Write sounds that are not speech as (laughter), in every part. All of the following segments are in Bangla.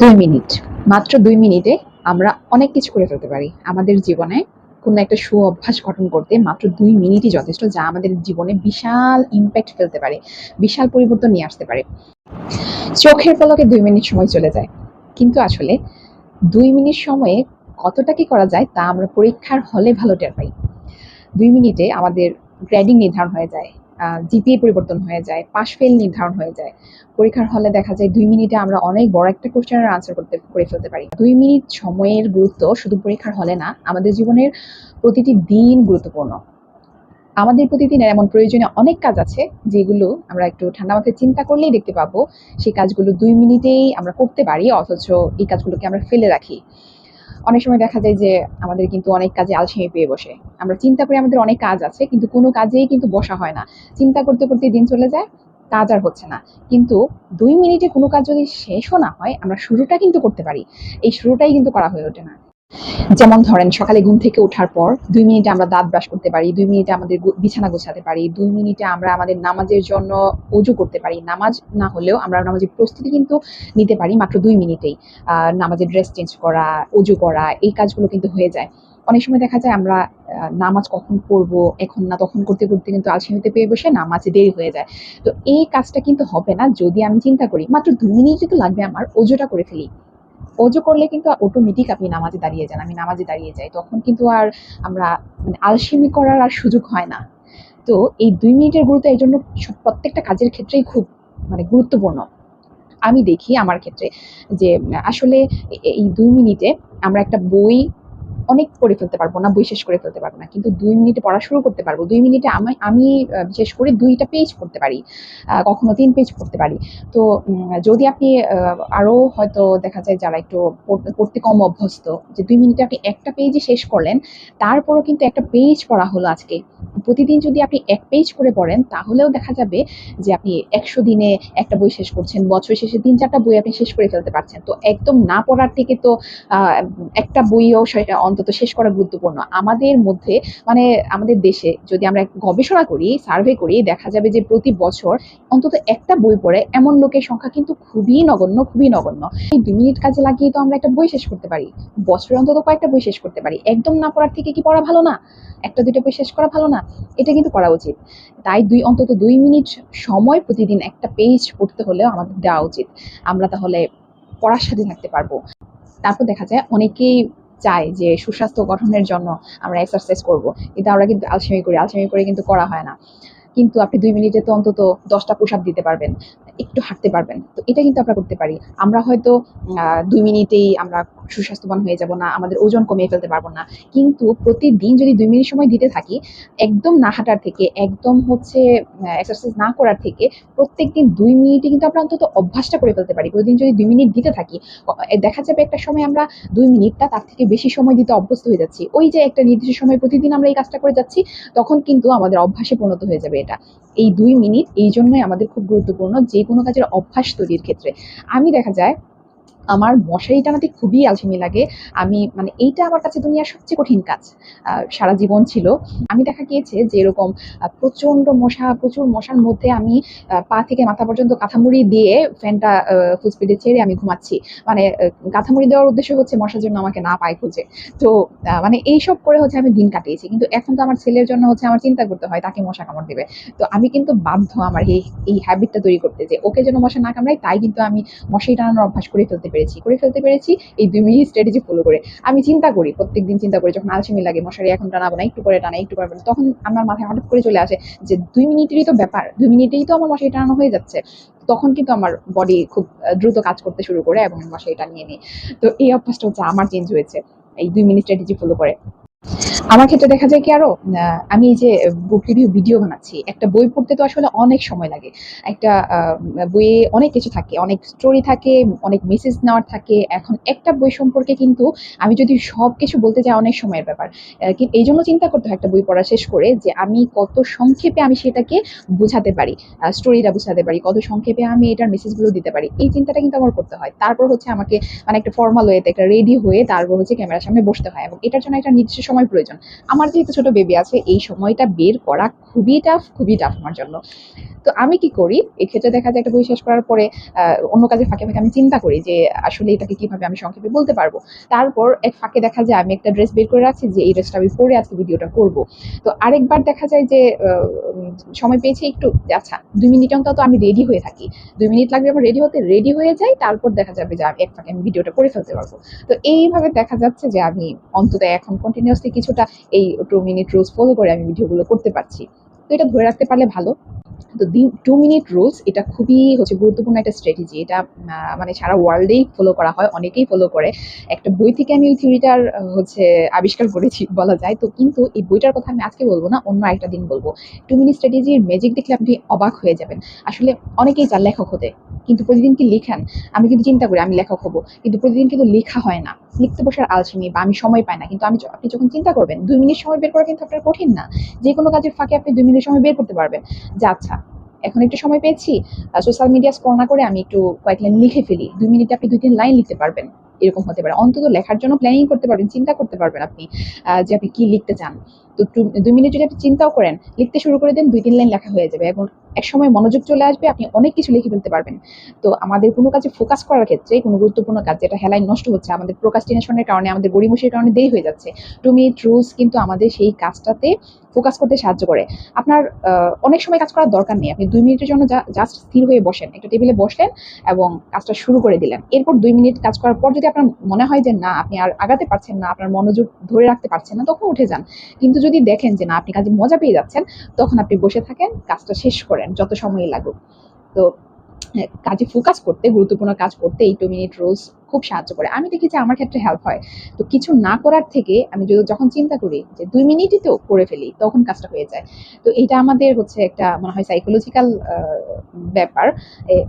দুই মিনিট। মাত্র দুই মিনিটে আমরা অনেক কিছু করে ফেলতে পারি। আমাদের জীবনে কোনো একটা সু অভ্যাস গঠন করতে মাত্র দুই মিনিটই যথেষ্ট, যা আমাদের জীবনে বিশাল ইম্প্যাক্ট ফেলতে পারে, বিশাল পরিবর্তন নিয়ে আসতে পারে। চোখের পলকে দুই মিনিট সময় চলে যায়। কিন্তু আসলে দুই মিনিট সময়ে কতটা কি করা যায় তা আমরা পরীক্ষার হলে ভালো টের পাই। দুই মিনিটে আমাদের গ্রেডিং নির্ধারণ হয়ে যায়। জিপিএ পরিবর্তন হয়ে যায় পাশ ফেল নির্ধারণ হয়ে যায়। পরীক্ষার হলে দেখা যায় দুই মিনিটে আমরা অনেক বড় একটা কোশ্চেনের আনসার করতে, করে ফেলতে পারি। দুই মিনিট সময়ের গুরুত্ব শুধু পরীক্ষার হলে না, আমাদের জীবনের প্রতিটি দিন গুরুত্বপূর্ণ। আমাদের প্রতিদিনের এমন প্রয়োজনীয় অনেক কাজ আছে, যেগুলো আমরা একটু ঠান্ডা মাথায় চিন্তা করলেই দেখতে পাবো। সেই কাজগুলো দুই মিনিটেই আমরা করতে পারি, অথচ এই কাজগুলোকে আমরা ফেলে রাখি। অনেক সময় দেখা যায় যে আমাদের কিন্তু অনেক কাজে আলসেমি পেয়ে বসে। আমরা চিন্তা করি আমাদের অনেক কাজ আছে, কিন্তু কোনো কাজেই কিন্তু বসা হয় না। চিন্তা করতে করতে দিন চলে যায়, কাজ আর হচ্ছে না। কিন্তু দুই মিনিটে কোনো কাজ যদি শেষও না হয়, আমরা শুরুটা কিন্তু করতে পারি। এই শুরুটাই কিন্তু করা হয়ে ওঠে না। যেমন ধরেন, সকালে ঘুম থেকে ওঠার পর দুই মিনিটে আমরা দাঁত ব্রাশ করতে পারি, দুই মিনিটে আমাদের বিছানা গোছাতে পারি, দুই মিনিটে আমরা আমাদের নামাজের জন্য অজু করতে পারি। নামাজ না হলেও আমরা নামাজের প্রস্তুতি কিন্তু নিতে পারি মাত্র দুই মিনিটেই। নামাজের ড্রেস চেঞ্জ করা অজু করা, এই কাজগুলো কিন্তু হয়ে যায়। অনেক সময় দেখা যায় আমরা নামাজ কখন পড়ব, এখন না, তখন করতে করতে কিন্তু আলসেমিতে পেয়ে বসে নামাজে দেরি হয়ে যায়। তো এই কাজটা কিন্তু হবে না যদি আমি চিন্তা করি, মাত্র দুই মিনিটই তো লাগবে আমার ওজোটা করে ফেলি। অজু করলে কিন্তু অটোমেটিক আপনি নামাজে দাঁড়িয়ে যান, আমি নামাজে দাঁড়িয়ে যাই, তখন কিন্তু আর আমরা মানে আলসেমি করার আর সুযোগ হয় না। তো এই দুই মিনিটের গুরুত্ব এই জন্য প্রত্যেকটা কাজের ক্ষেত্রেই খুব মানে গুরুত্বপূর্ণ। আমি দেখি আমার ক্ষেত্রে যে আসলে এই দুই মিনিটে আমরা একটা বই অনেক পড়ে ফেলতে পারব না বই শেষ করে ফেলতে পারব না। কিন্তু দুই মিনিটে পড়া শুরু করতে পারব। দুই মিনিটে আমি আমি বিশেষ করে দুইটা পেজ পড়তে পারি। কখনো তিন পেজ পড়তে পারি। তো যদি আপনি আহ, আরও হয়তো দেখা যায় যারা একটু পড়তে- কম অভ্যস্ত যে দুই মিনিটে আপনি একটা পেজই শেষ করলেন তারপরও কিন্তু একটা পেজ পড়া হলো আজকে। প্রতিদিন যদি আপনি এক পেজ করে পড়েন তাহলেও দেখা যাবে যে আপনি একশো দিনে একটা বই শেষ করছেন বছর শেষে তিন চারটা বই আপনি শেষ করে ফেলতে পারছেন। তো একদম না পড়ার থেকে তো একটা বইও অন্তত শেষ করা গুরুত্বপূর্ণ। আমাদের মধ্যে মানে আমাদের দেশে যদি আমরা গবেষণা করি, সার্ভে করি, দেখা যাবে যে প্রতি বছর অন্তত একটা বই পড়ে এমন লোকের সংখ্যা কিন্তু খুবই নগণ্য খুবই নগণ্য। এই দুই মিনিট কাজে লাগিয়ে তো আমরা একটা বই শেষ করতে পারি। বছরে অন্তত কয়েকটা বই শেষ করতে পারি। একদম না পড়ার থেকে কি পড়া ভালো না? একটা দুইটা বই শেষ করা ভালো না? এটা কিন্তু করা উচিত। তাই দুই, অন্তত দুই মিনিট সময় প্রতিদিন একটা পেজ পড়তে হলেও আমাদের দেওয়া উচিত। আমরা তাহলে পড়ার সাথে থাকতে পারব। তারপর দেখা যায় অনেকেই চায় যে সুস্বাস্থ্য গঠনের জন্য আমরা এক্সারসাইজ করব। কিন্তু আমরা কিন্তু আলসেমি করি। আলসেমি করে কিন্তু করা হয় না। কিন্তু আপনি দুই মিনিটে তো অন্তত দশটা পুশ দিতে পারবেন একটু হাঁটতে পারবেন। তো এটা কিন্তু আমরা করতে পারি। আমরা হয়তো দুই মিনিটেই আমরা সুস্বাস্থ্যবান হয়ে যাব না আমাদের ওজন কমিয়ে ফেলতে পারব না। কিন্তু প্রতিদিন যদি দুই মিনিট সময় দিতে থাকি একদম না হাঁটার থেকে একদম হচ্ছে এক্সারসাইজ না করার থেকে প্রত্যেক দিন দুই মিনিটে কিন্তু আমরা অন্তত অভ্যাসটা করে ফেলতে পারি। প্রতিদিন যদি দুই মিনিট দিতে থাকি দেখা যাবে একটা সময় আমরা দুই মিনিটটা তার থেকে বেশি সময় দিতে অভ্যস্ত হয়ে যাচ্ছি। ওই যে একটা নির্দিষ্ট সময় প্রতিদিন আমরা এই কাজটা করে যাচ্ছি তখন কিন্তু আমাদের অভ্যাসে পরিণত হয়ে যাবে। এটা। এই দুই মিনিট এই জন্যই আমাদের খুব গুরুত্বপূর্ণ যে কোনো কাজের অভ্যাস তৈরির ক্ষেত্রে। আমি দেখা যায় আমার মশারি টানাতে খুবই আলসেমি লাগে। আমি মানে এইটা আমার কাছে দুনিয়ার সবচেয়ে কঠিন কাজ সারা জীবন ছিল। আমি দেখা গিয়েছে যে এরকম প্রচণ্ড মশা, প্রচুর মশার মধ্যে আমি পা থেকে মাথা পর্যন্ত কাঁথামুড়ি দিয়ে ফ্যানটা ফুল স্পিডে ছেড়ে আমি ঘুমাচ্ছি। মানে কাঁথামুড়ি দেওয়ার উদ্দেশ্য হচ্ছে মশার জন্য আমাকে না পায় খুঁজে। তো মানে এইসব করে হচ্ছে আমি দিন কাটিয়েছি। কিন্তু এখন তো আমার ছেলের জন্য হচ্ছে আমার চিন্তা করতে হয়, তাকে মশা কামড় দেবে। তো আমি কিন্তু বাধ্য আমার এই এই হ্যাবিটটা তৈরি করতে যে, ওকে যেন মশা না কামড়ায়, তাই কিন্তু আমি মশারি টানানোর অভ্যাস করে ফেলতে পেরেছি, করে ফেলতে পেরেছি, এই দুই মিনিট স্ট্র্যাটেজি ফলো করে। আমি চিন্তা করি, প্রত্যেকদিন চিন্তা করি, যখন আলসেমি লাগে, মশারি এখন টানাবো না, একটু পরে টানা একটু পরে তখন আমার মাথায় হঠাৎ করে চলে আসে যে দুই মিনিটেরই তো ব্যাপার, দুই মিনিটেই তো আমার মশারি টানানো হয়ে যাচ্ছে। তখন কিন্তু আমার বডি খুব দ্রুত কাজ করতে শুরু করে এবং মশারি টানিয়ে নিই তো এই অভ্যাসটা হচ্ছে আমার চেঞ্জ হয়েছে, এই দুই মিনিট স্ট্র্যাটেজি ফলো করে। আমার ক্ষেত্রে দেখা যায় কি আরও আমি এই যে বুক রিভিউ ভিডিও বানাচ্ছি, একটা বই পড়তে তো আসলে অনেক সময় লাগে। একটা বইয়ে অনেক কিছু থাকে, অনেক স্টোরি থাকে, অনেক মেসেজ নেওয়ার থাকে। এখন একটা বই সম্পর্কে কিন্তু আমি যদি সব কিছু বলতে যাই অনেক সময়ের ব্যাপার। এই জন্য চিন্তা করতে হয় একটা বই পড়া শেষ করে যে আমি কত সংক্ষেপে আমি সেটাকে বোঝাতে পারি স্টোরিটা বোঝাতে পারি, কত সংক্ষেপে আমি এটার মেসেজগুলো দিতে পারি। এই চিন্তাটা কিন্তু আমার করতে হয়। তারপর হচ্ছে আমাকে মানে একটা ফর্মাল ওয়েতে একটা রেডি হয়ে তারপর হচ্ছে ক্যামেরার সামনে বসতে হয় এবং এটার জন্য একটা নির্দিষ্ট সময় প্রয়োজন। প্রয়োজন আমার যেহেতু ছোট বেবি আছে, এই সময়টা বের করা খুবই টাফ খুবই টাফ আমার জন্য। তো আমি কি করি, এক্ষেত্রে দেখা যায় একটা বই শেষ করার পরে অন্য কাজের ফাঁকে ফাঁকে আমি চিন্তা করি যে, আসলে এটাকে কীভাবে আমি সংক্ষেপে বলতে পারব? তারপর এক ফাঁকে দেখা যায় আমি একটা ড্রেস বের করে রাখছি যে, এই ড্রেসটা আমি পরে আজকে ভিডিওটা করব। তো আরেকবার দেখা যায় যে সময় পেয়েছি একটু আচ্ছা দুই মিনিট অন্তত আমি রেডি হয়ে থাকি। দুই মিনিট লাগবে আমার রেডি হতে রেডি হয়ে যাই, তারপর দেখা যাবে যে, আমি এক ফাঁকে আমি ভিডিওটা করে ফেলতে পারব। তো এইভাবে দেখা যাচ্ছে যে, আমি অন্তত এখন কন্টিনিউসলি কিছুটা এই টু মিনিট রুলস ফলো করে আমি ভিডিওগুলো করতে পারছি। তো এটা ধরে রাখতে পারলে ভালো। তো টু মিনিট রুলস এটা খুবই হচ্ছে গুরুত্বপূর্ণ একটা স্ট্র্যাটেজি এটা মানে সারা ওয়ার্ল্ডেই ফলো করা হয়, অনেকেই ফলো করে। একটা বই থেকে আমি এই থিওরিটার হচ্ছে আবিষ্কার করেছি (laughs) বলা যায়। তো কিন্তু এই বইটার কথা আমি আজকে বলব না, অন্য একটা দিন বলব। টু মিনিট স্ট্র্যাটেজির ম্যাজিক দেখলে আপনি অবাক হয়ে যাবেন। আসলে অনেকেই চান লেখক হতে, কিন্তু প্রতিদিন কি লিখেন? আমি কিন্তু চিন্তা করি, আমি লেখক হব। কিন্তু প্রতিদিন কিন্তু লেখা হয় না। লিখতে বসার আলসেমি বা আমি সময় পাই না। কিন্তু আমি আপনি যখন চিন্তা করবেন, দুই মিনিট সময় বের করা কিন্তু আপনার কঠিন না। যে কোনো কাজের ফাঁকে আপনি দুই মিনিট সময় বের করতে পারবেন। যে আচ্ছা এখন একটু সময় পেয়েছি সোশ্যাল মিডিয়া স্কোর না করে আমি একটু কয়েক লাইন লিখে ফেলি। দুই মিনিটে আপনি দুই তিন লাইন লিখতে পারবেন, এরকম হতে পারে। অন্তত লেখার জন্য প্ল্যানিং করতে পারবেন, চিন্তা করতে পারবেন আপনি যে আপনি কি লিখতে চান। তো দুই মিনিট যদি আপনি চিন্তাও করেন, লিখতে শুরু করে দেন, দুই তিন লাইন লেখা হয়ে যাবে এবং এক সময় মনোযোগ চলে আসবে, আপনি অনেক কিছু লিখে ফেলতে পারবেন। তো আমাদের কোনো কাজে ফোকাস করার ক্ষেত্রে কোনো গুরুত্বপূর্ণ কাজ যেটা হেলায় নষ্ট হচ্ছে, আমাদের প্রোকাস্টিনেশনের কারণে, আমাদের গড়িমসির কারণে দেরি হয়ে যাচ্ছে। টু মিনিট রুলস কিন্তু আমাদের সেই কাজটাতে ফোকাস করতে সাহায্য করে। আপনার অনেক সময় কাজ করার দরকার নেই। আপনি দুই মিনিটের জন্য জাস্ট স্থির হয়ে বসেন, একটা টেবিলে বসলেন এবং কাজটা শুরু করে দিলেন। এরপর দুই মিনিট কাজ করার পর যদি আপনার মনে হয় যে না, আপনি আর আগাতে পারছেন না, আপনার মনোযোগ ধরে রাখতে পারছেন না, তখন উঠে যান। কিন্তু যদি দেখেন যে না, আপনি কাজে মজা পেয়ে যাচ্ছেন, তখন আপনি বসে থাকেন, কাজটা শেষ করেন। যত সময়ই লাগুক। তো হ্যাঁ, কাজে ফোকাস করতে গুরুত্বপূর্ণ কাজ করতে এই টু মিনিট রুলস খুব সাহায্য করে। আমি দেখেছি আমার ক্ষেত্রে হেল্প হয়। তো কিছু না করার থেকে আমি যদি যখন চিন্তা করি যে দুই মিনিটই তো করে ফেলি, তখন কাজটা হয়ে যায়। তো এটা আমাদের হচ্ছে একটা মনে হয় সাইকোলজিক্যাল ব্যাপার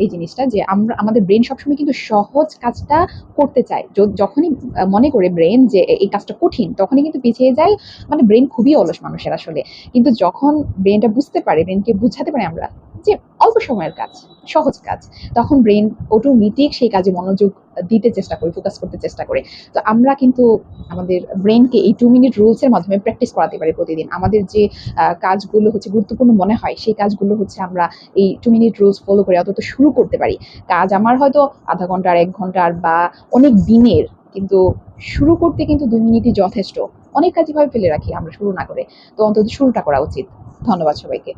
এই জিনিসটা যে আমরা, আমাদের ব্রেন সবসময় কিন্তু সহজ কাজটা করতে চায়। যখনই মনে করে ব্রেন যে এই কাজটা কঠিন, তখনই কিন্তু পিছিয়ে যায়। মানে ব্রেন খুবই অলস মানুষের আসলে। কিন্তু যখন ব্রেনটা বুঝতে পারে ব্রেনকে বুঝাতে পারে আমরা যে অল্প সময়ের কাজ, সহজ কাজ, তখন ব্রেন অটোমেটিক সেই কাজে মনোযোগ দিতে চেষ্টা করে ফোকাস করতে চেষ্টা করে। তো আমরা কিন্তু আমাদের ব্রেনকে এই টু মিনিট রুলসের মাধ্যমে প্র্যাকটিস করাতে পারি প্রতিদিন। আমাদের যে কাজগুলো হচ্ছে গুরুত্বপূর্ণ মনে হয়, সেই কাজগুলো হচ্ছে আমরা এই টু মিনিট রুলস ফলো করে অন্তত শুরু করতে পারি। কাজ আমার হয়তো আধা ঘণ্টার এক ঘণ্টার বা অনেক দিনের, কিন্তু শুরু করতে কিন্তু দুই মিনিটই যথেষ্ট। অনেক কাজই ভাবে ফেলে রাখি আমরা, শুরু না করে। তো অন্তত শুরুটা করা উচিত। ধন্যবাদ সবাইকে।